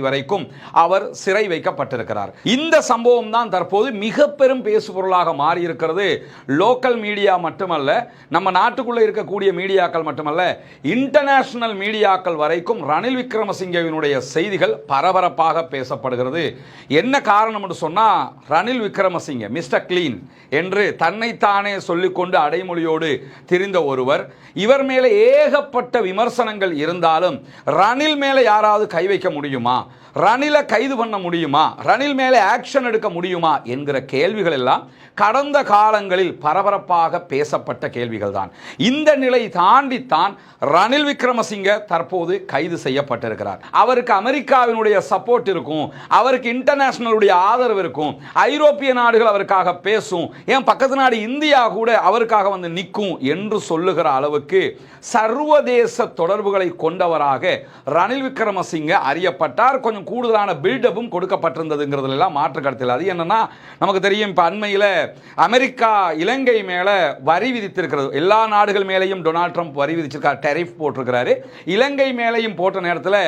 வரைக்கும் அவர் சிறை வைக்கப்பட்டிருக்கிறார். இந்த சம்பவம் தான் தற்போது மிக பெரும் பேசுபொருளாக பொருளாக மாறியிருக்கிறது. லோக்கல் மீடியா மட்டுமல்ல நம்ம நாட்டுக்குள்ளே இருக்கக்கூடிய மீடியாக்கள் மட்டுமல்ல இன்டர்நேஷனல் மீடியாக்கள் வரைக்கும் ரணில் விக்ரமசிங்கவினுடைய செய்திகள் பரபரப்பாக பேசப்படுகிறது. என்ன காரணம் என்று சொன்னால் ரணில் விக்ரமசிங்க மிஸ்டர் கிளீன் என்று தன்னைத்தானே சொல்லிக்கொண்டு அடைமொழியோடு தெரிந்த ஒருவர். இவர் மேலே ஏகப்பட்ட விமர்சனங்கள் இருந்தாலும் ரணில் மேலே யாராவது கை வைக்க முடியுமா? ரணிலை கைது பண்ண முடியுமா? ரணில் மேலே ஆக்ஷன் எடுக்க முடியுமா? என்கிற கேள்விகள் எல்லாம் கடந்த காலங்களில் பரபரப்பாக பேசப்பட்ட கேள்விகள் தான் இந்த நிலை தாண்டித்தான் ரணில் விக்ரமசிங்க தற்போது கைது செய்யப்பட்டிருக்கிறார். அவருக்கு அமெரிக்காவினுடைய சப்போர்ட் இருக்கும். அவருக்கு இன்டர்நேஷனலுடைய ஆதரவு இருக்கும். ஐரோப்பிய நாடுகள் அவருக்காக பேசும். ஏன் பக்கத்து நாடு இந்தியா கூட அவருக்காக வந்து நிற்கும் என்று சொல்லுகிற அளவுக்கு சர்வதேச தொடர்புகளை கொண்டவராக ரணில் விக்ரமசிங்க அறியப்பட்டார். கொஞ்சம் கூடுதலான பில்டப்பும் கொடுக்கப்பட்டிருந்ததுங்கிறதுலாம் எல்லாம் மாற்று கருத்தில் அது என்னன்னா நமக்கு தெரியும் இப்போ அண்மையில் அமெரிக்கா இலங்கை மேலே வரி விதித்திருக்கிறது. எல்லா நாடுகள் மேலேயும் டொனால்ட் ட்ரம்ப் வரி விதிச்சிருக்கார் டெரிஃப் போட்டிருக்கிறாரு. இலங்கை மேலேயும் போட்ட நேரத்தில்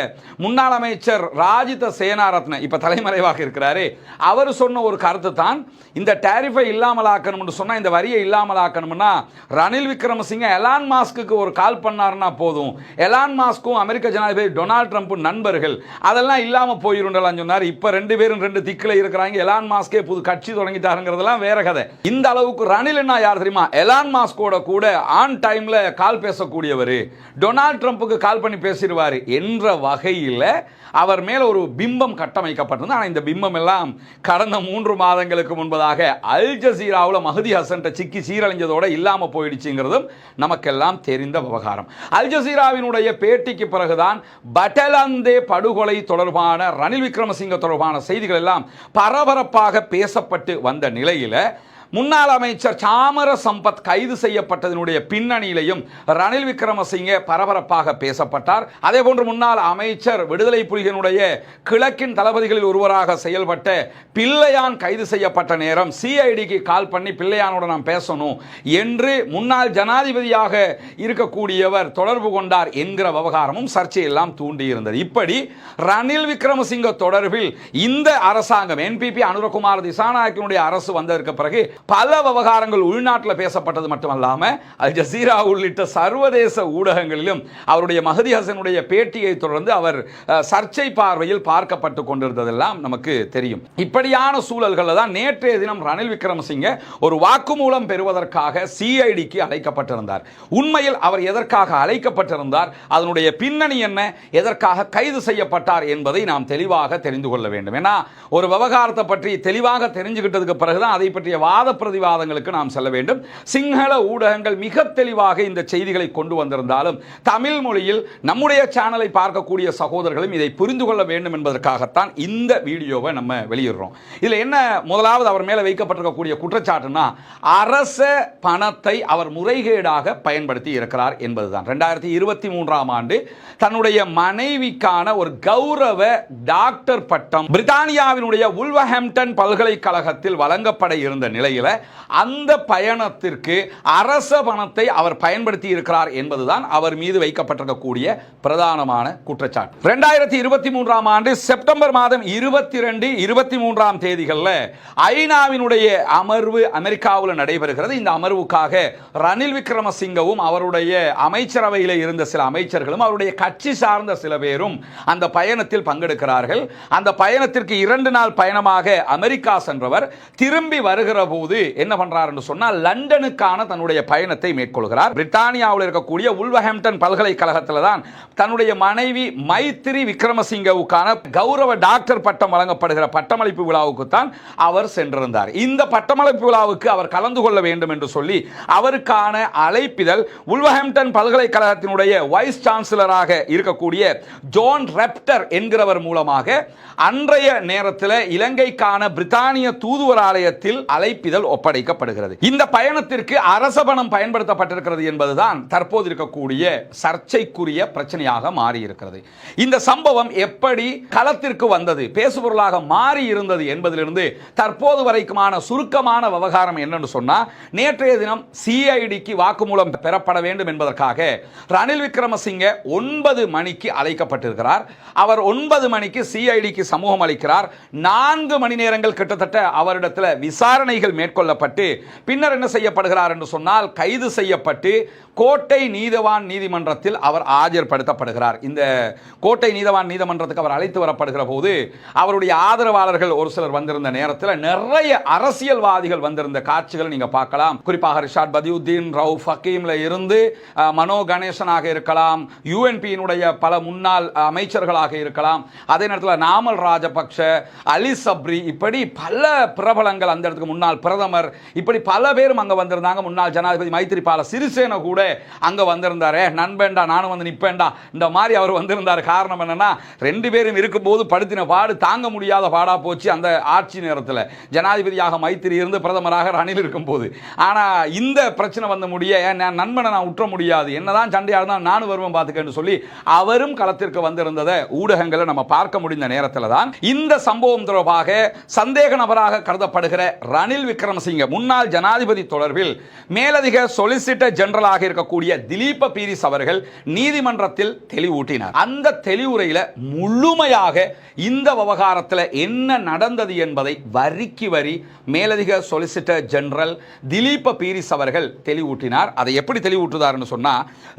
முன்னாள் அமைச்சர் ராஜித சேனாரத்ன இப்போ தலைமறைவாக இருக்கிறாரு. அவர் சொன்ன ஒரு கருத்து தான் இந்த டேரிஃபை இல்லாமலாக்கணும்னு சொன்னால் இந்த வரியை இல்லாமலாக்கணும்னா ரணில் விக்ரமசிங்க எலான் மாஸ்க்கு ஒரு கால் பண்ணாருன்னா போதும். எலான் மாஸ்க்கும் அமெரிக்க ஜனாதிபதி டொனால்ட் ட்ரம்ப் நண்பர்கள். அதெல்லாம் இல்லாமல் போயிருண்டலாம் சொன்னார். இப்போ ரெண்டு பேரும் ரெண்டு திக்கில் இருக்கிறாங்க. எலான் மாஸ்கே புது கட்சி தொடங்கிட்டாருங்கிறதெல்லாம் வேற கதை. இந்த அளவுக்கு ரணில் என்ன யார் தெரியுமா? எலான் மாஸ்கோட கூட ஆன் டைம்ல கால் பேசக்கூடியவர். டொனால்ட் ட்ரம்ப்புக்கு கால் பண்ணி பேசிடுவார் என்ற வகையில் அவர் மேல் ஒரு பிம்பம் கட்டமைக்கப்பட்டிருந்தது. ஆனால் இந்த பிம்பம் எல்லாம் கடந்த மூன்று மாதங்களுக்கு முன்பதாக அல் ஜசீராவில் மஹதி ஹசன்ட்ட சிக்கி சீரழிஞ்சதோட இல்லாமல் போயிடுச்சுங்கிறதும் நமக்கெல்லாம் தெரிந்த விவகாரம். அல் ஜசீராவினுடைய பேட்டிக்கு பிறகுதான் பட்டலந்தே படுகொலை தொடர்பான ரணில் விக்ரமசிங்க தொடர்பான செய்திகள் எல்லாம் பரபரப்பாக பேசப்பட்டு வந்த நிலையில் முன்னாள் அமைச்சர் சாமர சம்பத் கைது செய்யப்பட்டதனுடைய பின்னணியிலையும் ரணில் விக்ரமசிங்கே பரபரப்பாக பேசப்பட்டார். அதே போன்று முன்னாள் அமைச்சர் விடுதலை புலிகளினுடைய கிழக்கின் தளபதிகளில் ஒருவராக செயல்பட்ட பிள்ளையான் கைது செய்யப்பட்ட நேரம் சிஐடிக்கு கால் பண்ணி பிள்ளையானோட நாம் பேசணும் என்று முன்னாள் ஜனாதிபதியாக இருக்கக்கூடியவர் தொடர்பு கொண்டார் என்கிற விவகாரமும் சர்ச்சையெல்லாம் தூண்டியிருந்தது. இப்படி ரணில் விக்ரமசிங்க தொடர்பில் இந்த அரசாங்கம் என்பிபி அனுரகுமார் திசாநாயக்கனுடைய அரசு வந்ததற்கு பிறகு பல விவகாரங்கள் உள்நாட்டில் பேசப்பட்டது மட்டுமல்லாம அல் ஜசீரா உள்ளிட்ட சர்வதேச ஊடகங்களிலும் அவருடைய மஹதி ஹசனுடைய பேட்டியை தொடர்ந்து அவர் சர்ச்சை பார்வையில் பார்க்கப்பட்டு கொண்டிருந்ததெல்லாம் நமக்கு தெரியும். இப்படியான சூழல்களில் தான் நேற்றைய தினம் ரணில் விக்ரமசிங்க ஒரு வாக்குமூலம் பெறுவதற்காக சிஐடிக்கு அழைக்கப்பட்டிருந்தார். உண்மையில் அவர் எதற்காக அழைக்கப்பட்டிருந்தார்? அதனுடைய பின்னணி என்ன? எதற்காக கைது செய்யப்பட்டார் என்பதை நாம் தெளிவாக தெரிந்து கொள்ள வேண்டும். ஏன்னா ஒரு விவகாரத்தை பற்றி தெளிவாக தெரிஞ்சுக்கிட்டதுக்கு பிறகுதான் அதை பற்றிய வாத பிரதிவாதங்களுக்கு நாம் செல்ல வேண்டும். சிங்கள ஊடகங்கள் மிக தெளிவாக இந்த செய்திகளை கொண்டு வந்திருந்தாலும் தமிழ் மொழியில் நம்முடைய சேனலை பார்க்கக்கூடிய சகோதரர்களும் இதை புரிந்து கொள்ள வேண்டும் என்பதற்காகத்தான் இந்த வீடியோவை நம்ம வெளியிடுறோம். இதில் என்ன முதலாவது அவர் மேலே வைக்கப்பட்டிருக்கக்கூடிய குற்றச்சாட்டுனா அரச பணத்தை அவர் முறைகேடாக பயன்படுத்தி இருக்கிறார் என்பதுதான். ரெண்டாயிரத்தி இருபத்தி மூன்றாம் ஆண்டு தன்னுடைய மனைவிக்கான ஒரு கௌரவ டாக்டர் பட்டம் பிரித்தானியாவினுடைய உல்வஹாம்டன் பல்கலைக்கழகத்தில் வழங்கப்பட இருந்த நிலையில் அந்த பயணத்திற்கு அரச பணத்தை அவர் பயன்படுத்தி இருக்கிறார் என்பதுதான் அவர் மீது வைக்கப்பட்டிருக்கக்கூடிய பிரதானமான குற்றச்சாட்டு. ரெண்டாயிரத்தி இருபத்தி மூன்றாம் ஆண்டு செப்டம்பர் மாதம் இருபத்தி ரெண்டு இருபத்தி மூன்றாம் தேதிகளில் ஐநாவினுடைய அமர்வு அமெரிக்காவில் நடைபெறுகிறது. இந்த அமர்வுக்காக ரணில் விக்ரமசிங்கவும் அவருடைய அமைச்சரவையில் இருந்த சில அமைச்சர்களும் அவருடைய கட்சி சார்ந்த சில பேரும் அந்த பயணத்தில் பங்கெடுக்கிறார்கள். அந்த பயணத்திற்கு இரண்டு நாள் பயணமாக அமெரிக்கா சென்றவர். திரும்பி வருகிற போது என்ன பண்றாருன்னு என்று சொன்னால் லண்டனுக்கான தன்னுடைய பயணத்தை மேற்கொள்கிறார். பிரிட்டானியாவில் இருக்கக்கூடிய உல்வஹாம்டன் பல்கலைக்கழகத்தில் தான் தன்னுடைய மனைவி மைத்திரி விக்ரமசிங்கவுக்கான கௌரவ டாக்டர் பட்டம் வழங்கப்படுகிற பட்டமளிப்பு விழாவுக்கு தான் அவர் சென்றிருந்தார். இந்த பட்டமளிப்பு விழாவுக்கு அவர் கலந்து கொள்ள வேண்டும் என்று சொல்லி அவருக்கான அழைப்பிதழ் உல்வஹாம்டன் பல்கலைக்கழகத்தினுடைய வைஸ் சான்சலராக இருக்கக்கூடிய ஜோன் ரெப்டர் என்கிறவர் மூலமாக அன்றைய நேரத்தில் இலங்கைக்கான பிரித்தானிய தூதுவர் ஆலயத்தில் அழைப்பிதழ் சான்றிதழ் ஒப்படைக்கப்படுகிறது. இந்த பயணத்திற்கு அரச பணம் பயன்படுத்தப்பட்டிருக்கிறது என்பதுதான் தற்போது இருக்கக்கூடிய சர்ச்சைக்குரிய பிரச்சனையாக மாறி இருக்கிறது இந்த சம்பவம் எப்படி களத்திற்கு வந்தது பேசுபொருளாக மாறி இருந்தது என்பதிலிருந்து தற்போது வரைக்குமான சுருக்கமான விவகாரம் என்னன்னு சொன்னா நேற்றைய தினம் சிஐடிக்கு வாக்குமூலம் பெறப்பட வேண்டும் என்பதற்காக ரணில் விக்ரமசிங்க ஒன்பது மணிக்கு அழைக்கப்பட்டிருக்கிறார். அவர் ஒன்பது மணிக்கு சிஐடிக்கு சமூகம் அளிக்கிறார். நான்கு மணி நேரங்கள் கிட்டத்தட்ட அவரிடத்தில் விசாரணைகள் மேற்கொள்ளப்பட்டு பின்னர் என்ன செய்யப்படுகிறார் என்று சொன்னால் கைது செய்யப்பட்டு கோட்டை நீதவான் நீதிமன்றத்தில் அவர் ஆஜர்படுத்தப்படுகிறார். இந்த கோட்டை நீதவான் நீதிமன்றத்துக்கு அவர் அழைத்து வரப்படுகிற போது அவருடைய ஆதரவாளர்கள் ஒரு சிலர் வந்திருந்த நேரத்தில் நிறைய அரசியல்வாதிகள் வந்திருந்த காட்சிகளை நீங்க பார்க்கலாம். குறிப்பாக ரிஷாட் பதியுத்தீன் ரவு ஃபக்கீம்ல இருந்து மனோ கணேசனாக இருக்கலாம் யூஎன்பியினுடைய பல முன்னாள் அமைச்சர்களாக இருக்கலாம். அதே நேரத்தில் நாமல் ராஜபக்ஷ அலி சப்ரி இப்படி பல பிரபலங்கள் அந்த இடத்துக்கு முன்னாள் பிரதமர். இப்படி பல பேரும் அங்கே வந்திருந்தாங்க. முன்னாள் ஜனாதிபதி மைத்திரிபால சிறிசேன கூட அங்கே வந்திருந்தாரே. நண்பேண்டா நானும் வந்து நிற்பேண்டா இந்த மாதிரி அவர் வந்திருந்தார். காரணம் என்னென்னா ரெண்டு பேரும் இருக்கும்போது படுத்தின பாடு தாங்க முடியாத பாடாக போச்சு அந்த ஆட்சி நேரத்தில். ஜனாதிபதியாக மைத்திரி இருந்து பிரதமராக ரணில் இருக்கும்போது. ஆனால் இந்த பிரச்சனை வந்து முடிய நான் நண்பனை நான் உற்ற முடியாது. என்னதான் சண்டையாக இருந்தால் நானும் வருவேன் பார்த்துக்கன்னு சொல்லி அவரும் களத்திற்கு வந்திருந்ததை ஊடகங்களை நம்ம பார்க்க முடிந்த நேரத்தில் தான் இந்த சம்பவம் தொடர்பாக சந்தேக நபராக கருதப்படுகிற ரணில் விக்ரம் விக்ரமசிங்க முன்னாள் ஜனாதிபதி தொடர்பில் மேலதிக சொலிசிட்டர் ஜெனரலாக இருக்கக்கூடிய திலீப பீரிஸ் அவர்கள் நீதிமன்றத்தில் தெளிவூட்டினார். அந்த தெளிவுரையில முழுமையாக இந்த விவகாரத்தில் என்ன நடந்தது என்பதை வரிக்கு வரி மேலதிக சொலிசிட்டர் ஜெனரல் திலீப பீரிஸ் அவர்கள் தெளிவூட்டினார். அதை எப்படி தெளிவூட்டுதார்னு சொன்னா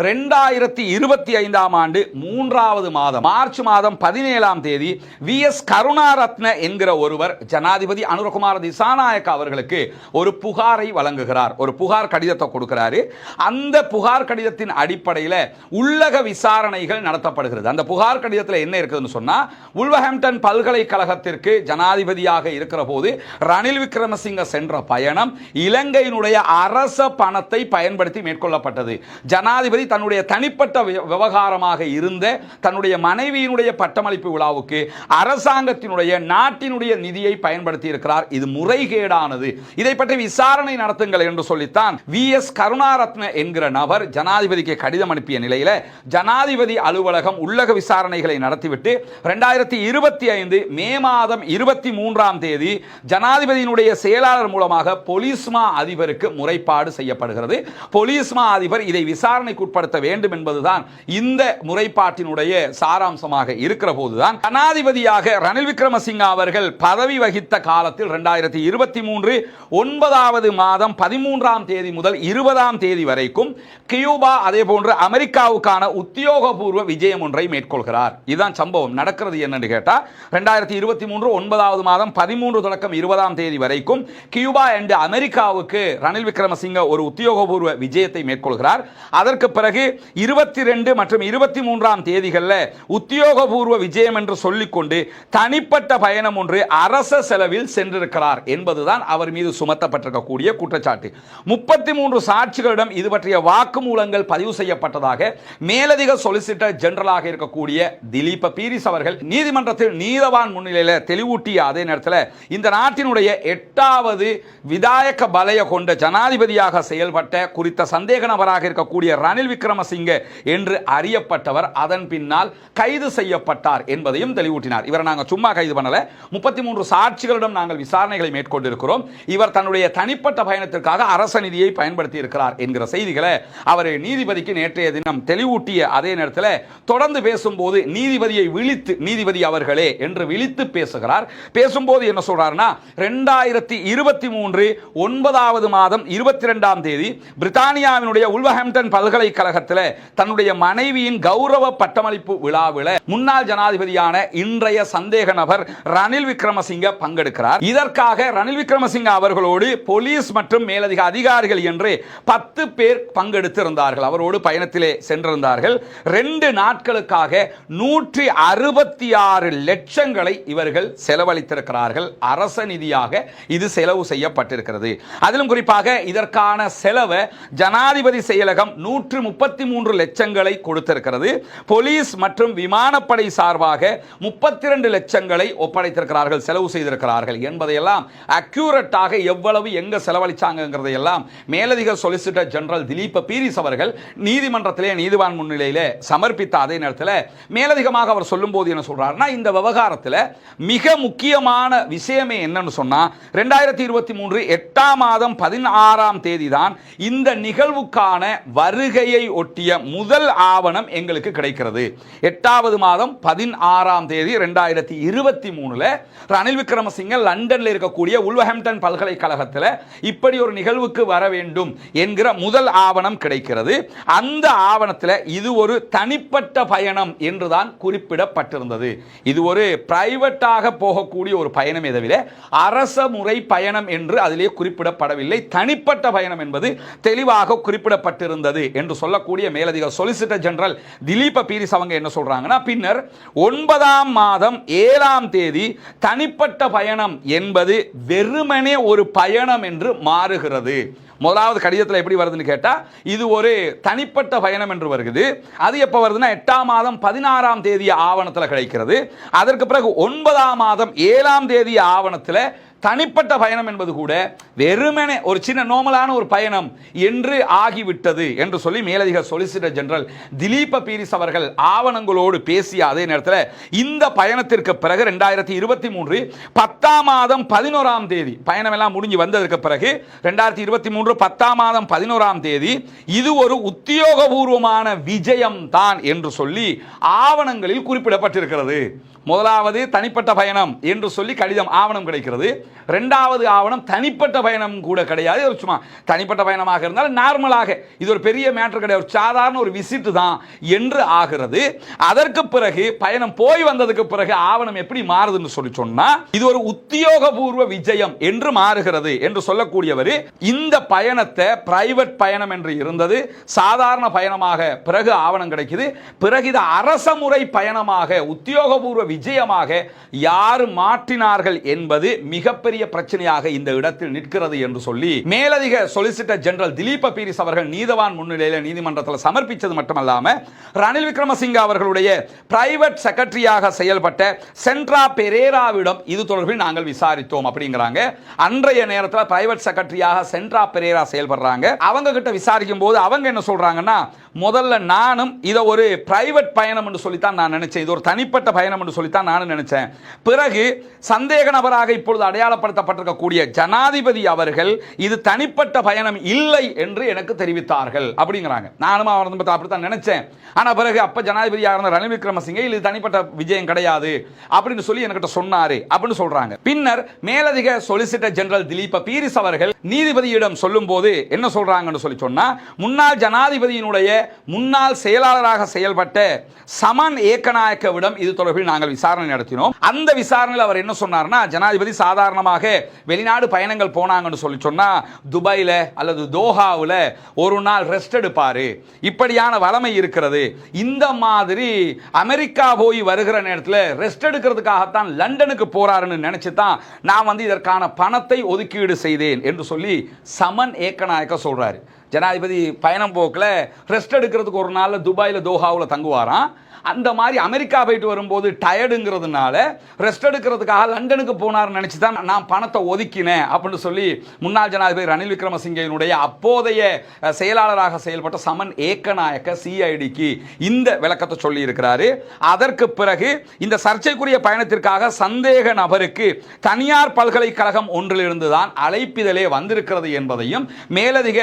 ரெண்டாயிரத்தி இருபத்தி ஐந்தாம் ஆண்டு மூன்றாவது மாதம் மார்ச் மாதம் பதினேழாம் தேதி வி எஸ் கருணாரத்ன என்கிற ஒருவர் ஜனாதிபதி அனுரகுமார திசாநாயக்க அவர்களுக்கு ஒரு புகாரை வழங்குகிறார். ஒரு புகார் கடிதத்தை கொடுக்கிறாரு. அந்த புகார் கடிதத்தின் அடிப்படையில் உள்ளக விசாரணைகள் நடத்தப்படுகிறது. அந்த புகார் கடிதத்தில் என்ன இருக்குதுன்னு சொன்னா உல்வஹாம்டன் பல்கலைக்கழகத்திற்கு ஜனாதிபதியாக இருக்கிற போது ரணில் விக்ரமசிங்க சென்ற பயணம் இலங்கையினுடைய அரச பணத்தை பயன்படுத்தி மேற்கொள்ளப்பட்டது. ஜனாதிபதி தன்னுடைய தனிப்பட்ட விவகாரமாக இருந்த தன்னுடைய மனைவியினுடைய பட்டமளிப்பு விழாவுக்கு அரசாங்கத்தினுடைய நாட்டினுடைய நிதியை பயன்படுத்தி இருக்கிறார். இது முறைகேடானது. இதை பற்றி விசாரணை நடத்துங்கள் என்று சொல்லித்தான் வி எஸ் கருணாரத்ன என்கிற நபர் ஜனாதிபதிக்கு கடிதம் அனுப்பிய நிலையில ஜனாதிபதி அலுவலகம் உள்ளக விசாரணைகளை நடத்திவிட்டு ரெண்டாயிரத்தி இருபத்தி ஐந்து மே மாதம் இருபத்தி மூன்றாம் தேதி ஜனாதிபதியினுடைய செயலாளர் மூலமாக பொலிஸ்மா அதிபருக்கு முறைப்பாடு செய்யப்படுகிறது. பொலிஸ்மா அதிபர் இதை விசாரணைக்கு உட்படுத்த வேண்டும் என்பதுதான் இந்த முறைப்பாட்டினுடைய சாராம்சமாக இருக்கிற போதுதான். ஜனாதிபதியாக ரணில் விக்ரமசிங்க அவர்கள் பதவி வகித்த காலத்தில் இரண்டாயிரத்தி இருபத்தி மூன்று ஒன்பதாவது மாதம் பதிமூன்றாம் தேதி முதல் இருபதாம் தேதி வரைக்கும் கியூபா அதே போன்று அமெரிக்காவுக்கான உத்தியோகபூர்வ விஜயம் ஒன்றை மேற்கொள்கிறார். இதுதான் சம்பவம். நடக்கிறது என்னன்னு கேட்டால் ரெண்டாயிரத்தி இருபத்தி மூன்று ஒன்பதாவது மாதம் பதிமூன்று தொடக்கம் இருபதாம் தேதி வரைக்கும் கியூபா அண்ட் அமெரிக்காவுக்கு ரணில் விக்ரமசிங்க ஒரு உத்தியோகபூர்வ விஜயத்தை மேற்கொள்கிறார். அதற்கு பிறகு இருபத்தி ரெண்டு மற்றும் இருபத்தி மூன்றாம் தேதிகளில் உத்தியோகபூர்வ விஜயம் என்று சொல்லிக்கொண்டு தனிப்பட்ட பயணம் ஒன்று அரச செலவில் சென்றிருக்கிறார் என்பதுதான் அவர் மீது சுமத்தப்பட்டிருக்கக்கூடிய குற்றச்சாட்டு. முப்பத்தி மூன்று சாட்சிகளிடம் இது பற்றிய வாக்குமூலங்கள் பதிவு செய்யப்பட்டதாக மேலதிக சொலிசிட்டர் ஜெனரலாக இருக்கக்கூடிய திலீப பீரிஸ் அவர்கள் நீதிமன்றத்தில் நீதவான் முன்னிலையில் தெளிவூட்டிய அதே நேரத்தில் இந்த நாட்டினுடைய எட்டாவது விதாயக பலைய கொண்ட ஜனாதிபதியாக செயல்பட்ட குறித்த சந்தேக நபராக இருக்கக்கூடிய ரணில் விக்ரமசிங்க என்று அறியப்பட்டவர் அதன் பின்னால் கைது செய்யப்பட்டார் என்பதையும் தெளிவூட்டினார். இவரை நாங்கள் சும்மா கைது பண்ணல. முப்பத்தி மூன்று சாட்சிகளிடம் நாங்கள் விசாரணைகளை மேற்கொண்டிருக்கிறோம். இவர் தன்னுடைய தனிப்பட்ட பயணத்திற்காக அரச நிதியை பயன்படுத்தி இருக்கிறார் என்கிற செய்திகளை அவர் நீதிபதிக்கு நேற்றைய தினம் தெளிவூட்டிய அதே நேரத்தில் தொடர்ந்து பேசும்போது நீதிபதியை விழித்து நீதிபதி அவர்களே என்று விழித்து பேசுகிறார். பேசும்போது என்ன சொல்றாருன்னா ரெண்டாயிரத்தி இருபத்தி மூன்று ஒன்பதாவது மாதம் இருபத்தி ரெண்டாம் தேதி பிரித்தானியாவினுடைய உல்வஹாம்டன் பல்கலைக்கழகத்தில் தன்னுடைய மனைவியின் கௌரவ பட்டமளிப்பு விழாவில் முன்னாள் ஜனாதிபதியான இன்றைய சந்தேக நபர் ரணில் விக்ரமசிங்க பங்கெடுக்கிறார். இதற்காக ரணில் விக்ரமசிங்க அவர்களோடு போலீஸ் மற்றும் மேலதிக அதிகாரிகள் என்று பத்து பேர் பங்கெடுத்திருந்தார்கள். அவரோடு பயணத்திலே சென்றிருந்தார்கள். ரெண்டு நாட்களுக்காக நூற்றி அறுபத்தி ஆறு லட்சங்களை இவர்கள் செலவழித்திருக்கிறார்கள். அரச நிதியாக இது செலவு செய்யப்பட்டிருக்கிறது. அதிலும் குறிப்பாக இதற்கான செலவை ஜனாதிபதி செயலகம் நூற்று முப்பத்தி மூன்று லட்சங்களை கொடுத்திருக்கிறது. போலீஸ் மற்றும் விமானப்படை சார்பாக முப்பத்தி இரண்டு லட்சங்களை ஒப்படைத்திருக்கிறார்கள் செலவு செய்திருக்கிறார்கள் என்பதையெல்லாம் அக்யூரட்டாக எதற்காக எவ்வளவு எங்க செலவழிச்சாங்கிறதை எல்லாம் மேலதிக சொலிசிட்டர் ஜெனரல் திலீப பீரிஸ் அவர்கள் நீதிமன்றத்திலே நீதிவான் முன்னிலையிலே சமர்ப்பித்த அதே நேரத்தில் மேலதிகமாக அவர் சொல்லும்போது என்ன சொல்றாருன்னா இந்த விவகாரத்தில் மிக முக்கியமான விஷயமே என்னன்னு சொன்னா ரெண்டாயிரத்தி இருபத்தி மூன்று எட்டாம் மாதம் பதினாறாம் தேதி தான் இந்த நிகழ்வுக்கான வருகையை ஒட்டிய முதல் ஆவணம் எங்களுக்கு கிடைக்கிறது. எட்டாவது மாதம் பதினாறாம் தேதி ரெண்டாயிரத்தி இருபத்தி மூணுல ரணில் விக்ரமசிங்க லண்டன்ல இருக்கக்கூடிய உல்வஹாம்டன் பல்கலைக்கழகத்தில் இப்படி ஒரு நிகழ்வுக்கு வர வேண்டும் என்கிற முதல் ஆவணம் கிடைக்கிறது. அந்த ஆவணத்தில் இது ஒரு தனிப்பட்ட பயணம் என்றுதான் குறிப்பிடப்பட்டிருந்தது. இது ஒரு பிரைவேட்டாக போகக்கூடிய ஒரு பயணம் எதவில அரச முறை பயணம் என்று அதிலே குறிப்பிடப்படவில்லை. தனிப்பட்ட பயணம் என்பது தெளிவாக குறிப்பிடப்பட்டிருந்தது என்று சொல்லக்கூடிய மேலதிக சொலிசிட்டர் ஜெனரல் திலீப பீரிஸ் அவங்க என்ன சொல்றாங்கன்னா பின்னர் ஒன்பதாம் மாதம் ஏழாம் தேதி தனிப்பட்ட பயணம் என்பது வெறுமனே ஒரு பயணம் என்று மாறுகிறது. முதலாவது கடிதத்தில் எப்படி வருதுன்னு கேட்டால் இது ஒரு தனிப்பட்ட பயணம் என்று வருகிறது. அது எப்போ வருதுன்னா எட்டாம் மாதம் பதினாறாம் தேதி ஆவணத்தில் கிடைக்கிறது. அதற்கு பிறகு ஒன்பதாம் மாதம் ஏழாம் தேதி ஆவணத்தில் தனிப்பட்ட பயணம் என்பது கூட வெறுமனே ஒரு சின்ன நோமலான ஒரு பயணம் என்று ஆகிவிட்டது என்று சொல்லி மேலதிக சொலிசிட்டர் ஜெனரல் திலீப பீரிஸ் அவர்கள் ஆவணங்களோடு பேசிய அதே நேரத்தில் இந்த பயணத்திற்கு பிறகு ரெண்டாயிரத்தி இருபத்தி மூன்று பத்தாம் மாதம் பதினோராம் தேதி பயணம் எல்லாம் முடிஞ்சு வந்ததற்கு பிறகு ரெண்டாயிரத்தி இருபத்தி மூன்று பத்தாம் மாதம் பதினோராம் தேதி இது ஒரு உத்தியோகபூர்வமான விஜயம் தான் என்று சொல்லி ஆவணங்களில் குறிப்பிடப்பட்டிருக்கிறது. முதலாவது தனிப்பட்ட பயணம் என்று சொல்லி கடிதம் ஆவணம் கிடைக்கிறது. ரெண்டாவது ஆவணம் தனிப்பட்ட பயணம் கூட கிடையாது. ஒரு சும்மா தனிப்பட்ட பயணமாக இருந்தால் நார்மலாக இது ஒரு பெரிய மேட்டர் கிடையாது. ஒரு சாதாரண ஒரு விசிட் தான் என்று ஆகிறது. அதற்கு பிறகு பயணம் போய் வந்ததுக்கு பிறகு ஆவணம் எப்படி மாறுதுன்னு சொல்லி சொன்னா இது ஒரு உத்தியோகபூர்வ விஜயம் என்று மாறுகிறது என்று சொல்லக்கூடியவர் இந்த பயணத்தை பிரைவேட் பயணம் என்று இருந்தது. சாதாரண பயணமாக பிறகு ஆவணம் கிடைக்குது. பிறகு இது அரச முறை பயணமாக உத்தியோகபூர்வ விஜயமாக யார் மாற்றினார்கள் என்பது மிக மிகப்பெரிய பிரச்சனையாக இந்த இடத்தில் நிற்கிறது என்று சொல்லி மேலதிக சொலிசிட்டர் ஜெனரல் திலீப பீரிஸ் அவர்கள் நீதவான் முன்னிலையில் நீதிமன்றத்தில் சமர்ப்பித்தது மட்டுமல்லாமல் ரணில் விக்ரமசிங்க அவர்களுடைய பிரைவேட் செக்ரட்டரியாக செயல்பட்ட சென்ட்ரா பெரேராவிடம் இது தொடர்பில் நாங்கள் விசாரித்தோம் அப்படிங்கிறாங்க. அன்றைய நேரத்தில் பிரைவேட் செக்ரட்டரியாக சென்ட்ரா பெரேரா செயல்படுறாங்க. அவங்க கிட்ட விசாரிக்கும் போது அவங்க என்ன சொல்றாங்கன்னா முதல்ல நானும் இதை ஒரு பிரைவேட் பயணம் என்று சொல்லித்தான் நான் நினைச்சேன். இது ஒரு தனிப்பட்ட பயணம் என்று சொல்லித்தான் நானும் நினைச்சேன். பிறகு சந்தேக நபராக இப்பொழுது அடையாளப்படுத்தப்பட்டிருக்கக்கூடிய ஜனாதிபதி அவர்கள் இது தனிப்பட்ட பயணம் இல்லை என்று எனக்கு தெரிவித்தார்கள் அப்படிங்கிறாங்க. நானும் அவர் வந்து அப்படித்தான் நினைச்சேன். ஆனால் பிறகு அப்போ ஜனாதிபதியாக இருந்த ரணில் விக்ரமசிங்கே இது தனிப்பட்ட விஜயம் கிடையாது அப்படின்னு சொல்லி என்கிட்ட சொன்னாரு அப்படின்னு சொல்றாங்க. பின்னர் மேலதிக சொலிசிட்டர் ஜெனரல் திலீப பீரிஸ் அவர்கள் நீதிபதியிடம் சொல்லும் போது என்ன சொல்றாங்கன்னு சொல்லி சொன்னா முன்னாள் ஜனாதிபதியினுடைய முன்னாள் செயலாளராக செயல்பட்ட சமன் ஏக்கநாயக்கவிடம் இது தொடர்பில் நாங்கள் விசாரணை நடத்தினோம். அந்த விசாரணையில் அவர் என்ன சொன்னார்னா ஜனாதிபதி சாதாரண சாதாரணமாக வெளிநாடு பயணங்கள் போனாங்கன்னு சொல்லி சொன்னா துபாயில் அல்லது தோஹாவில் ஒரு நாள் ரெஸ்ட் எடுப்பாரு. இப்படியான வளமை இருக்கிறது. இந்த மாதிரி அமெரிக்கா போய் வருகிற நேரத்தில் ரெஸ்ட் எடுக்கிறதுக்காகத்தான் லண்டனுக்கு போறாருன்னு நினைச்சு தான் நான் வந்து இதற்கான பணத்தை ஒதுக்கீடு செய்தேன் என்று சொல்லி சமன் ஏக்கநாயக்க சொல்றாரு. ஜனாதிபதி பயணம் போக்கில் ரெஸ்ட் எடுக்கிறதுக்கு ஒரு நாள் துபாயில் தோஹாவில் தங்குவாராம். அந்த மாதிரி அமெரிக்கா போயிட்டு வரும்போது டயர்டுங்கிறதுனால ரெஸ்ட் எடுக்கிறதுக்காக லண்டனுக்கு போனார்னு நினச்சி தான் நான் பணத்தை ஒதுக்கினேன் அப்படின்னு சொல்லி முன்னாள் ஜனாதிபதி ரணில் விக்ரமசிங்கனுடைய அப்போதைய செயலாளராக செயல்பட்ட சமன் ஏக்கநாயக்க சிஐடிக்கு இந்த விளக்கத்தை சொல்லி இருக்கிறாரு அதற்கு பிறகு இந்த சர்ச்சைக்குரிய பயணத்திற்காக சந்தேக நபருக்கு தனியார் பல்கலைக்கழகம் ஒன்றிலிருந்து தான் அழைப்பிதழே வந்திருக்கிறது என்பதையும் மேலதிக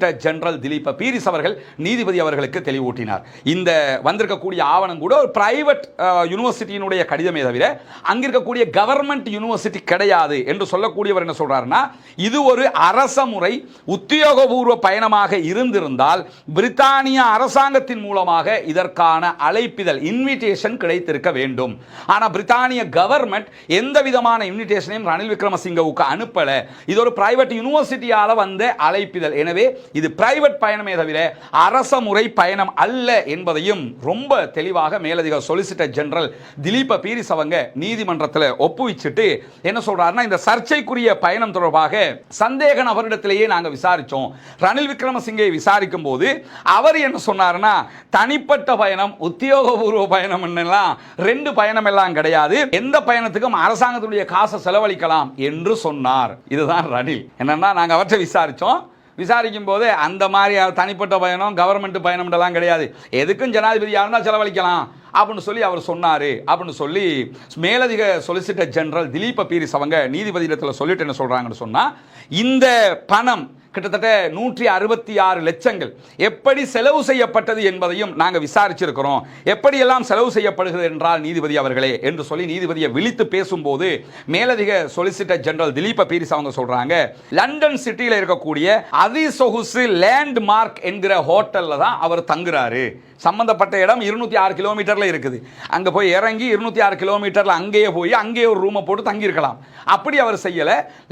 சொலிசிட்டர் ஜெனரல் திலீப பீரிஸ் அவர்கள் நீதிபதி அவர்களுக்கு தெளிவூட்டினார். இந்த வந்திருக்கக்கூடிய ஆவணம் கூட ஒரு பிரைவேட் யூனிவர்சிட்டியினுடைய கடிதமே தவிர அங்கிருக்கக்கூடிய கவர்மெண்ட் யூனிவர்சிட்டி கிடையாது என்று சொல்லக்கூடியவர் என்ன சொல்றாருன்னா இது ஒரு அரச முறை உத்தியோகபூர்வ பயணமாக இருந்திருந்தால் பிரித்தானிய அரசாங்கத்தின் மூலமாக இதற்கான அழைப்பிதழ் இன்விடேஷன் கிடைத்திருக்க வேண்டும். ஆனால் பிரித்தானிய கவர்மெண்ட் எந்த விதமான இன்விடேஷனையும் ரணில் விக்ரமசிங்கவுக்கு அனுப்பலை. இது ஒரு பிரைவேட் யூனிவர்சிட்டியால் வந்த அழைப்பிதழ். எனவே இது பிரைவேட் பயணமே தவிர அரச முறை பயணம் அல்ல என்பதையும் ரொம்ப தெளிவாக மேலதிக சொலிசிட்டர் ஜெனரல் திலீப பீரிஸ் அவங்க நீதிமன்றத்தில் ஒப்புவிச்சுட்டு என்ன சொல்றாருன்னா இந்த சர்ச்சைக்குரிய பயணம் தொடர்பாக சந்தேக நபரிடத்திலேயே நாங்கள் விசாரித்தோம் ரணில் விக்ரமசிங்கை விசாரிக்கும் போது அவர் என்ன சொன்னாருன்னா தனிப்பட்ட பயணம் உத்தியோகபூர்வ பயணம் எல்லாம் ரெண்டு பயணம் எல்லாம் கிடையாது. எந்த பயணத்துக்கும் அரசாங்கத்துடைய காசை செலவழிக்கலாம் என்று சொன்னார். இதுதான் ரணில். என்னன்னா நாங்கள் அவற்றை விசாரித்தோம் விசாரிக்கும் போது அந்த மாதிரி தனிப்பட்ட பயணம் கவர்மெண்ட் பயணம்ன்றலாம் கிடையாது. எதுக்கும் ஜனாதிபதி யாருன்னா செலவழிக்கலாம். அப்படின்னு சொல்லி அவர் சொன்னார். அப்படின்னு சொல்லி மேலதிக சொலிசிட்டர் ஜெனரல் திலீப பீரிஸ் அவங்க நீதிபதியிடத்தில் சொல்லிட்டு என்ன சொல்கிறாங்கன்னு சொன்னால் இந்த பணம் கிட்டத்தட்ட நூற்றி அறுபத்தி ஆறு லட்சங்கள். எப்படி செலவு செய்யப்பட்டது என்பதையும் நாங்கள் விசாரிச்சிருக்கிறோம். எப்படியெல்லாம் செலவு செய்யப்படுகிறது என்றால் நீதிபதி அவர்களே என்று சொல்லி நீதிபதியை விழித்து பேசும்போது மேலதிக சொலிசிட்டர் ஜெனரல் திலீப பீரிஸ் அவங்க சொல்றாங்க லண்டன் சிட்டியில் இருக்கக்கூடிய அதிசொகுசு லேண்ட்மார்க் என்கிற ஹோட்டலில் தான் அவர் தங்குறாரு. சம்பந்தப்பட்ட இடம் இருநூத்தி ஆறு கிலோமீட்டர்ல இருக்குது. அங்க போய் இறங்கி இருநூத்தி ஆறு கிலோமீட்டர்ல அங்கேயே போய் அங்கேயே ஒரு ரூமை போட்டு தங்கியிருக்கலாம். அப்படி அவர் செய்யல.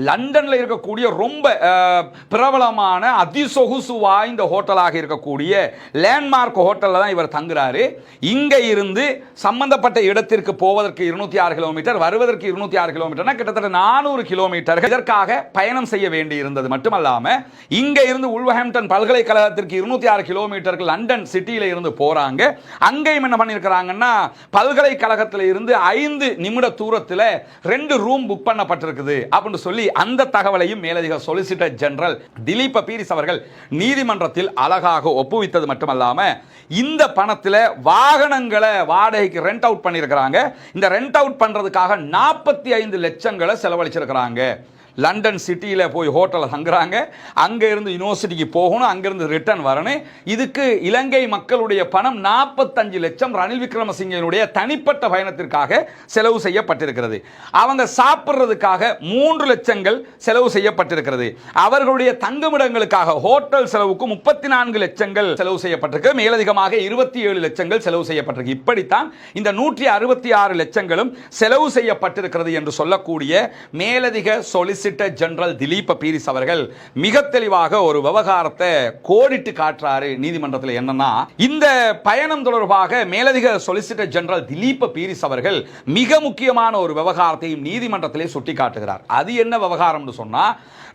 லண்டன்ல இருக்கக்கூடிய ரொம்ப பிற பிரபலமான அதிசொகுசு வாய்ந்த ஹோட்டலாக இருக்கக்கூடிய லேண்ட்மார்க் ஹோட்டல்ல தான் இவர் தங்குறாரு. இங்கே இருந்து சம்பந்தப்பட்ட இடத்திற்கு போவதற்கு இருநூத்தி ஆறு கிலோமீட்டர் வருவதற்கு இருநூத்தி ஆறு கிலோமீட்டர்னா கிட்டத்தட்ட நானூறு கிலோமீட்டர் இதற்காக பயணம் செய்ய வேண்டி இருந்தது மட்டுமல்லாம இங்கே இருந்து உல்வஹாம்டன் பல்கலைக்கழகத்திற்கு இருநூத்தி ஆறு கிலோமீட்டருக்கு லண்டன் சிட்டியில இருந்து போறாங்க. அங்கேயும் என்ன பண்ணியிருக்கிறாங்கன்னா பல்கலைக்கழகத்தில் இருந்து ஐந்து நிமிட தூரத்தில் ரெண்டு ரூம் புக் பண்ணப்பட்டிருக்குது அப்படின்னு சொல்லி அந்த தகவலையும் மேலதிக சொலிசிட்டர் ஜெனரல் திலீப பீரிஸ் அவர்கள் நீதிமன்றத்தில் அழகாக ஒப்புவித்தது மட்டுமல்லாமல் இந்த பணத்தில் வாகனங்களை வாடகைக்கு ரெண்ட் அவுட் பண்ணியிருக்கிறாங்க. இந்த ரெண்ட் அவுட் பண்ணுறதுக்காக நாற்பத்தி ஐந்து லட்சங்களை செலவழிச்சிருக்கிறாங்க. லண்டன் சிட்டியில் போய் ஹோட்டலில் தங்குறாங்க. அங்கேருந்து யூனிவர்சிட்டிக்கு போகணும் அங்கேருந்து ரிட்டர்ன் வரணும். இதுக்கு இலங்கை மக்களுடைய பணம் நாற்பத்தஞ்சு லட்சம் ரணில் விக்ரமசிங்கனுடைய தனிப்பட்ட பயணத்திற்காக செலவு செய்யப்பட்டிருக்கிறது. அவங்க சாப்பிட்றதுக்காக மூன்று லட்சங்கள் செலவு செய்யப்பட்டிருக்கிறது. அவர்களுடைய தங்குமிடங்களுக்காக ஹோட்டல் செலவுக்கு முப்பத்தி நான்கு லட்சங்கள் செலவு செய்யப்பட்டிருக்கு. மேலதிகமாக இருபத்தி ஏழு லட்சங்கள் செலவு செய்யப்பட்டிருக்கு. இப்படித்தான் இந்த நூற்றி அறுபத்தி ஆறு லட்சங்களும் செலவு செய்யப்பட்டிருக்கிறது என்று சொல்லக்கூடிய மேலதிக சொலிசி சொலிசிட்டர் ஜெனரல் திலீப பீரிஸ் அவர்கள் மிக தெளிவாக ஒரு விவகாரத்தை கோடிட்டு காட்டுறாரு நீதிமன்றத்தில் என்னன்னா இந்த பயணம் தொடர்பாக மேலதிக சொலிசிட்டர் ஜெனரல் திலீப பீரிஸ் அவர்கள் மிக முக்கியமான ஒரு விவகாரத்தையும் நீதிமன்றத்திலே சுட்டி காட்டுகிறார் அது என்ன விவகாரம்னு சொன்னா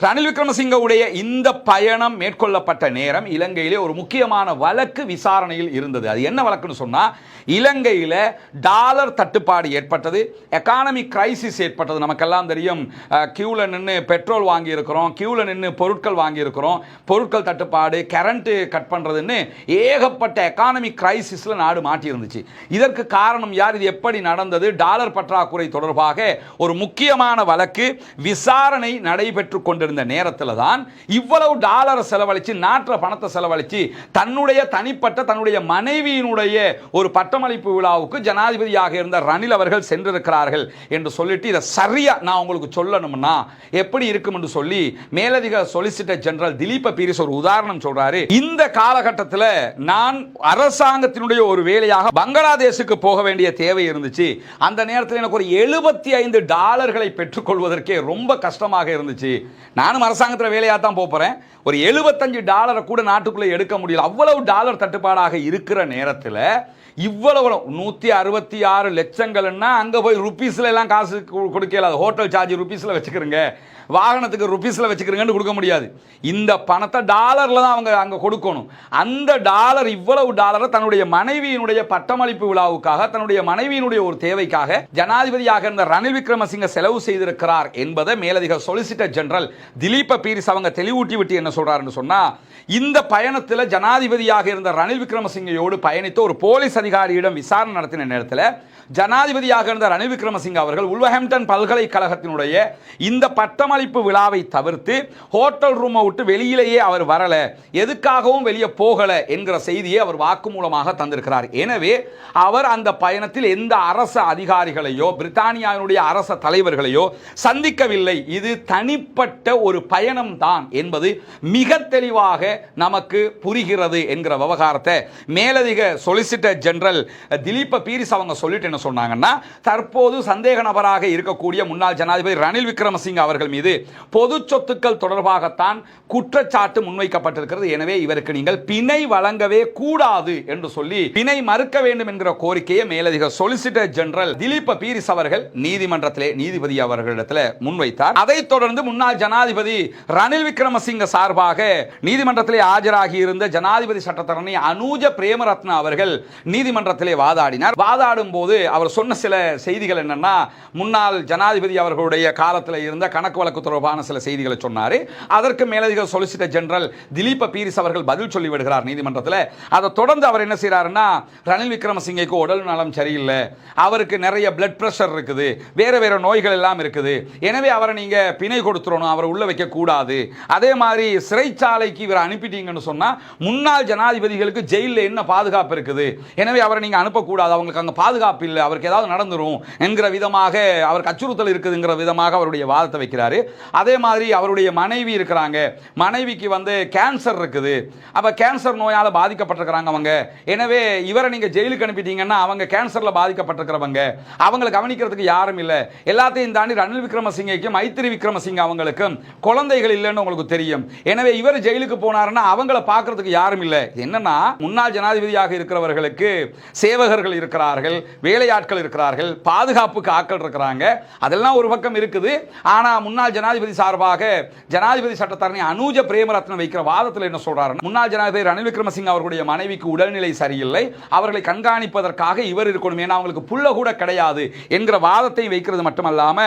ரணில் விக்ரமசிங்கவுடைய இந்த பயணம் மேற்கொள்ளப்பட்ட நேரம் இலங்கையிலே ஒரு முக்கியமான வழக்கு விசாரணையில் இருந்தது. அது என்ன வழக்குன்னு சொன்னா இலங்கையில் டாலர் தட்டுப்பாடு ஏற்பட்டது எக்கானமிக் கிரைசிஸ் ஏற்பட்டது. நமக்கெல்லாம் தெரியும் கியூலன் நின்று பெட்ரோல் வாங்கியிருக்கிறோம் க்யூவில் நின்று பொருட்கள் வாங்கியிருக்கிறோம் பொருட்கள் தட்டுப்பாடு கரண்ட்டு கட் பண்றதுன்னு ஏகப்பட்ட எக்கானமிக் கிரைசிஸ்ல நாடு மாட்டியிருந்துச்சு. இதற்கு காரணம் யார்? இது எப்படி நடந்தது? டாலர் பற்றாக்குறை தொடர்பாக ஒரு முக்கியமான வழக்கு விசாரணை நடைபெற்று கொண்டிருந்த நேரத்தில் தான் இவ்வளவு டாலரை செலவழித்து நாட்டில் பணத்தை செலவழித்து தன்னுடைய தனிப்பட்ட தன்னுடைய மனைவியினுடைய ஒரு பட்டமளிப்பு விழாவுக்கு ஜனாதிபதியாக இருந்த ரணில் அவர்கள் சென்றிருக்கிறார்கள் என்று சொல்லிட்டு இதை சரியாக நான் உங்களுக்கு சொல்லணும்னா எப்படி இருக்கும் என்று சொல்லி மேலதிக சொலிசிட்டர் ஜெனரல் திலீப பீரிஸ் ஒரு உதாரணம் சொல்றாரு. இந்த காலகட்டத்தில் நான் அரசாங்கத்தினுடைய ஒரு வேலையாக பங்களாதேஷுக்கு போக வேண்டிய தேவை இருந்துச்சு. அந்த நேரத்தில் எனக்கு ஒரு எழுபத்தி ஐந்து டாலர்களை பெற்றுக்கொள்வதற்கே ரொம்ப கஷ்டமாக இருந்துச்சு. நானும் அரசாங்கத்தில் வேலையாக தான் போகிறேன் ஒரு எழுபத்தஞ்சு டாலரை கூட நாட்டுக்குள்ளே எடுக்க முடியல. அவ்வளவு டாலர் தட்டுப்பாடாக இருக்கிற நேரத்தில் இவ்வளவு நூற்றி அறுபத்தி ஆறு லட்சங்கள்னா அங்கே போய் ருப்பீஸில் எல்லாம் காசு கொடுக்கல. அது ஹோட்டல் சார்ஜ் ருப்பீஸில் வச்சுக்கிறங்க. வாகனத்துக்கு ருபீஸில் வச்சுக்கிறீங்கன்னு கொடுக்க முடியாது. இந்த பணத்தை டாலரில் தான் அவங்க அங்கே கொடுக்கணும். அந்த டாலர் இவ்வளவு டாலரை தன்னுடைய மனைவியினுடைய பட்டமளிப்பு விழாவுக்காக தன்னுடைய மனைவியினுடைய ஒரு தேவைக்காக ஜனாதிபதியாக இருந்த ரணில் விக்ரமசிங்க செலவு செய்திருக்கிறார் என்பதை மேலதிக சொலிசிட்டர் ஜெனரல் திலீப பீரிஸ் அவங்க தெளிவூட்டி விட்டு என்ன சொல்கிறாருன்னு சொன்னா இந்த பயணத்தில் ஜனாதிபதியாக இருந்த ரணில் விக்ரமசிங்கையோடு பயணித்த ஒரு போலீஸ் அதிகாரியிடம் விசாரணை நடத்தின நேரத்தில் ஜனாதிபதியாக இருந்த ரணில் விக்ரமசிங்க அவர்கள் உல்வஹாம்டன் பல்கலைக்கழகத்தினுடைய இந்த பட்டமளிப்பு விழாவை தவிர்த்து ஹோட்டல் ரூமை விட்டு வெளியிலேயே அவர் வரல எதுக்காகவும் வெளியே போகல என்கிற செய்தியை அவர் வாக்குமூலமாக தந்திருக்கிறார். எனவே அவர் அந்த பயணத்தில் எந்த அரச அதிகாரிகளையோ பிரித்தானியாவினுடைய அரச தலைவர்களையோ சந்திக்கவில்லை. இது தனிப்பட்ட ஒரு பயணம் தான் என்பது மிக தெளிவாக நமக்கு புரிகிறது என்கிற விவகாரத்தை மேலதிக solicitor general general Dileepa Peiris அவங்க சொல்லிட்டு என்ன சொன்னாங்கன்னா தற்போது சந்தேக நபராக இருக்கக்கூடிய முன்னாள் ஜனாதிபதி ரணில் விக்ரமசிங்க அவர்கள் மீது பொது சொத்துக்கள் தொடர்பாகத்தான் குற்றச்சாட்டு முன்வைக்கப்பட்டிருக்கிறது. எனவே இவருக்கு நீங்கள் பிணை வழங்கவே கூடாது என்று சொல்லி பிணை மறுக்க வேண்டும் என்கிற கோரிக்கையை மேலதிக சொலிசிட்டர் ஜெனரல் திலீப பீரிஸ் அவர்கள் நீதிமன்றத்திலே நீதிபதி அவர்களிடத்தில் முன்வைத்தார். அதைத் தொடர்ந்து முன்னாள் ஜனாதிபதி ரணில் விக்ரமசிங்க சார்பாக நீதிமன்றத்திலே ஆஜராகி இருந்த ஜனாதிபதி சட்டத்தரணி அனூஜ பிரேமரத்ன அவர்கள் நீதிமன்றத்திலே வாதாடினார். வாதாடும் போது அவர் சொன்ன சில செய்திகள் என்னன்னா முன்னாள் ஜனாதிபதி அவர்களுடைய காலத்தில் இருந்த கணக்கு வழக்கு தொடர்பான சில செய்திகளை சொன்னார். அதற்கு மேலதிக சொலிசிட்டர் ஜெனரல் திலீப பீரிஸ் அவர்கள் பதில் சொல்லி விடுகிறார் நீதிமன்றத்தில். அதை தொடர்ந்து அவர் என்ன செய்கிறாருன்னா ரணில் விக்ரமசிங்கைக்கு உடல் நலம் சரியில்லை. அவருக்கு நிறைய பிளட் ப்ரெஷர் இருக்குது. வேறு வேறு நோய்கள் எல்லாம் இருக்குது. எனவே அவரை நீங்கள் பிணை கொடுத்துடணும் அவரை உள்ள வைக்கக்கூடாது. அதே மாதிரி சிறைச்சாலைக்கு இவரை அனுப்பிட்டீங்கன்னு சொன்னால் முன்னாள் ஜனாதிபதிகளுக்கு ஜெயிலில் என்ன பாதுகாப்பு இருக்குது? எனவே அவரை நீங்கள் அனுப்பக்கூடாது. அவங்களுக்கு அங்கே பாதுகாப்பு இல்லை. அவருக்கு ஏதாவது நடந்துடும் என்கிற விதமாக அவருக்கு அச்சுறுத்தல் இருக்குதுங்கிற விதமாக அவருடைய வாதத்தை வைக்கிறாரு. அதே மாதிரி அவருடைய மனைவி இருக்கிறாங்க. மனைவிக்கு வந்து கேன்சர் இருக்குது. அப்ப கேன்சர் நோயால பாதிக்கப்பட்டிருக்கிறாங்க அவங்க. எனவே இவரை நீங்க ஜெயிலுக்கு அனுப்பிட்டீங்கன்னா அவங்க கேன்சர்ல பாதிக்கப்பட்டிருக்கிறவங்க. அவங்களை கவனிக்கிறதுக்கு யாரும் இல்லை. எல்லாத்தையும் தாண்டி ரணில் விக்ரமசிங்கைக்கும் மைத்திரி விக்ரமசிங்க அவங்களுக்கும் குழந்தைகள் இல்லைன்னு உங்களுக்கு தெரியும். எனவே இவர் ஜெயிலுக்கு போனாருன்னா அவங்கள பார்க்கறதுக்கு யாரும் இல்லை. என்னன்னா முன்னாள் ஜனாதிபதியாக இருக்கிறவர்களுக்கு சேவகர்கள் இருக்கிறார்கள் வேலையாட்கள் இருக்கிறார்கள் பாதுகாப்புக்கு ஆட்கள் இருக்கிறாங்க. அதெல்லாம் ஒரு பக்கம் இருக்குது. ஆனால் முன்னாள் ஜனாதிபதி சார்பாக ஜனாதிபதி சட்டத்தரணி அனுஜ பிரேமரத்னம் வைக்கிற வாதத்தில் என்ன சொல்றாரு முன்னாள் ஜனாதிபதி ரணில் விக்ரமசிங்க அவர்களுடைய மனைவிக்கு உடல்நிலை சரியில்லை அவர்களை கண்காணிப்பதற்காக இவர் இருக்கணும் ஏன்னா அவங்களுக்கு புள்ள கூட கிடையாது என்கிற வாதத்தை வைக்கிறது மட்டுமல்லாம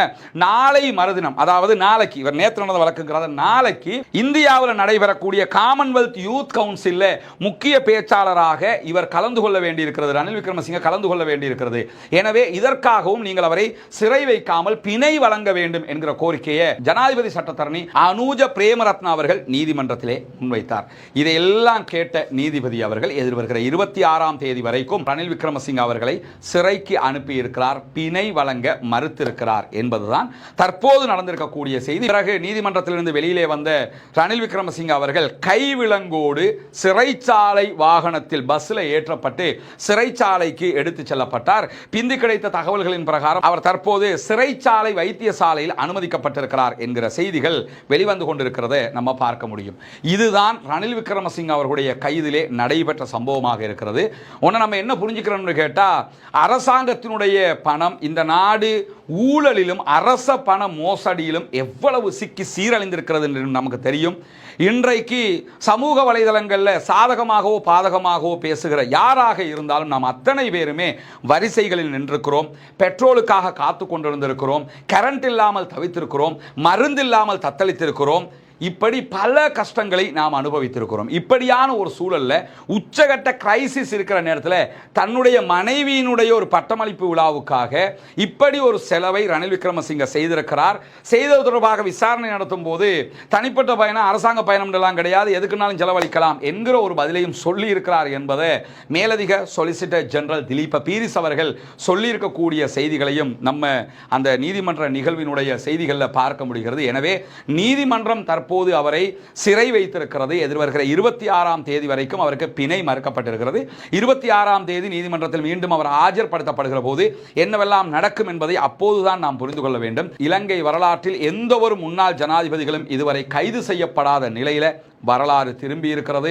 நாளை மறுதினம் அதாவது நாளைக்கு இவர் நேற்று நடந்த வழக்குங்கிறத நாளைக்கு இந்தியாவில் நடைபெறக்கூடிய காமன்வெல்த் யூத் கவுன்சில்ல முக்கிய பேச்சாளராக இவர் கலந்து கொள்ள வேண்டியிருக்கிறது ரணில் விக்ரமசிங்க கலந்து கொள்ள வேண்டியிருக்கிறது. எனவே இதற்காகவும் நீங்கள் அவரை சிறை வைக்காமல் பிணை வழங்க வேண்டும் என்கிற கோரிக்கையை ஜனாதிபதி சட்டத்தரணி அனூஜ பிரேமரத்னா அவர்கள் நீதிமன்றத்திலே முன்வைத்தார். இதையெல்லாம் கேட்ட நீதிபதி அவர்கள் எதிர்வருகிற இருபத்தி ஆறாம் தேதி வரைக்கும் ரணில் விக்ரமசிங்க அவர்களை சிறைக்கு அனுப்பியிருக்கிறார் பிணை வழங்க மறுத்திருக்கிறார் என்பதுதான் தற்போது நடந்திருக்கக்கூடிய செய்தி. பிறகு நீதிமன்றத்திலிருந்து வெளியிலே வந்த ரணில் விக்ரமசிங்க அவர்கள் கைவிலங்கோடு சிறைச்சாலை வாகனத்தில் பஸ்ஸில் ஏற்றப்பட்டு சிறைச்சாலைக்கு எடுத்துச் செல்லப்பட்டார். பிந்தி கிடைத்த தகவல்களின் பிரகாரம் அவர் தற்போது சிறைச்சாலை வைத்தியசாலையில் அனுமதிக்கப்பட்டிருக்கிறார். என்கிற செய்திகள் வெளிவந்து கொண்டிருக்கிறதை நம்ம பார்க்க முடியும். இதுதான் ரணில் விக்ரமசிங்க அவர்களுடைய கைதிலே நடைபெற்ற சம்பவமாக இருக்கிறது. ஒன்று நம்ம என்ன புரிஞ்சுக்கிறோம்னு கேட்டால் அரசாங்கத்தினுடைய பணம் இந்த நாடு ஊழலிலும் அரச பண மோசடியிலும் எவ்வளவு சிக்கி சீரழிந்திருக்கிறது என்று நமக்கு தெரியும். இன்றைக்கு சமூக வலைதளங்களில் சாதகமாகவோ பாதகமாகவோ பேசுகிற யாராக இருந்தாலும் நாம் அத்தனை பேருமே வரிசைகளில் நின்றிருக்கிறோம். பெட்ரோலுக்காக காத்து கொண்டிருந்திருக்கிறோம். கரண்ட் இல்லாமல் தவித்திருக்கிறோம். மருந்து இல்லாமல் தத்தளித்திருக்கிறோம். இப்படி பல கஷ்டங்களை நாம் அனுபவித்திருக்கிறோம். இப்படியான ஒரு சூழல்ல உச்சகட்ட கிரைசிஸ் இருக்கிற நேரத்தில் தன்னுடைய மனைவியினுடைய ஒரு பட்டமளிப்பு விழாவுக்காக இப்படி ஒரு செலவை ரணில் விக்ரமசிங்க செய்திருக்கிறார். செய்தது தொடர்பாக விசாரணை நடத்தும் போது தனிப்பட்ட பயணம் அரசாங்க பயணம் எல்லாம் கிடையாது. எதுக்குனாலும் செலவழிக்கலாம் என்கிற ஒரு பதிலையும் சொல்லி இருக்கிறார் என்பதை மேலதிக சொலிசிட்டர் ஜெனரல் திலீப பீரிஸ் அவர்கள் சொல்லியிருக்கக்கூடிய செய்திகளையும் நம்ம அந்த நீதிமன்ற நிகழ்வினுடைய செய்திகளில் பார்க்க முடிகிறது. எனவே நீதிமன்றம் தற்போது அவரை சிறை வைத்திருக்கிறது. எதிர்வருகிற இருபத்தி ஆறாம் தேதி வரைக்கும் அவருக்கு பிணை மறுக்கப்பட்டிருக்கிறது. இருபத்தி ஆறாம் தேதி நீதிமன்றத்தில் மீண்டும் அவர் ஆஜர்படுத்தப்படுகிற போது என்னவெல்லாம் நடக்கும் என்பதை அப்போதுதான் நாம் புரிந்து கொள்ள வேண்டும். இலங்கை வரலாற்றில் எந்த ஒரு முன்னாள் ஜனாதிபதிகளும் இதுவரை கைது செய்யப்படாத நிலையில வரலாறு திரும்பி இருக்கிறது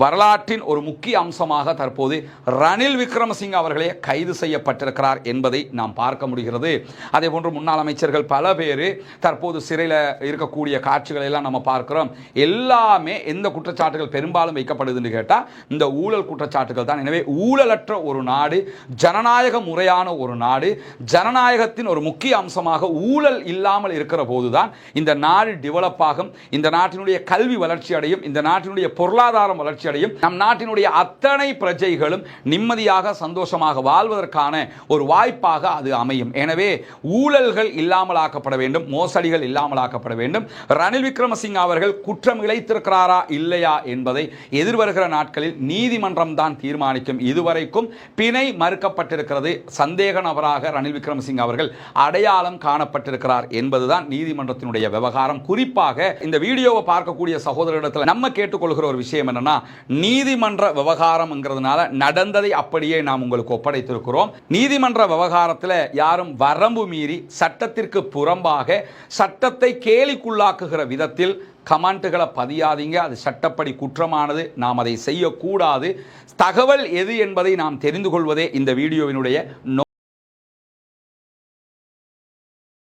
வரலாற்றின் ஒரு முக்கிய அம்சமாக தற்போது ரணில் விக்ரமசிங் அவர்களே கைது செய்யப்பட்டிருக்கிறார் என்பதை நாம் பார்க்க முடிகிறது. அதே போன்று முன்னாள் அமைச்சர்கள் பல பேர் தற்போது சிறையில் இருக்கக்கூடிய காட்சிகளை எல்லாம் நம்ம பார்க்கிறோம். எல்லாமே எந்த குற்றச்சாட்டுகள் பெரும்பாலும் வைக்கப்படுதுன்னு கேட்டால் இந்த ஊழல் குற்றச்சாட்டுகள் தான். எனவே ஊழலற்ற ஒரு நாடு ஜனநாயக முறையான ஒரு நாடு ஜனநாயகத்தின் ஒரு முக்கிய அம்சமாக ஊழல் இல்லாமல் இருக்கிற போதுதான் இந்த நாடு டெவலப் ஆகும். இந்த நாட்டினுடைய கல்வி வளர்ச்சி அடையும் இந்த நாட்டினுடைய பொருளாதாரம் வளர்ச்சி அடையும் நம் நாட்டினுடைய அத்தனை பிரஜைகளும் நிம்மதியாக சந்தோஷமாக வாழ்வதற்கான ஒரு வாய்ப்பாக அது அமையும். எனவே ஊழல்கள் இல்லாமல் ஆக்கப்பட வேண்டும் மோசடிகள் இல்லாமல் ஆக்கப்பட வேண்டும். ரணில் விக்ரமசிங்க அவர்கள் குற்றம் இழைத்திருக்கிறாரா இல்லையா என்பதை எதிர்வருகிற நாட்களில் நீதிமன்றம் தான் தீர்மானிக்கும். இதுவரைக்கும் பிணை மறுக்கப்பட்டிருக்கிறது. சந்தேக நபராக ரணில் விக்ரமசிங்க அவர்கள் அடையாளம் காணப்பட்டிருக்கிறார் என்பதுதான் நீதிமன்றத்தினுடைய விவகாரம். குறிப்பாக இந்த வீடியோவை பார்க்கக்கூடிய சகோதரரிடத்தில் இடத்துல நம்ம கேட்டுக்கொள்கிற ஒரு விஷயம் என்னன்னா நீதிமன்ற விவகாரம்ங்கிறதுனால நடந்ததை அப்படியே நாம் உங்களுக்கு ஒப்படைத்திருக்கிறோம். நீதிமன்ற விவகாரத்தில் யாரும் வரம்பு மீறி சட்டத்திற்கு புறம்பாக சட்டத்தை கேலிக்குள்ளாக்குகிற விதத்தில் கமெண்ட்டுகளை பதியாதீங்க. அது சட்டப்படி குற்றமானது. நாம் அதை செய்யக்கூடாது. தகவல் எது என்பதை நாம் தெரிந்து கொள்வதே இந்த வீடியோவினுடைய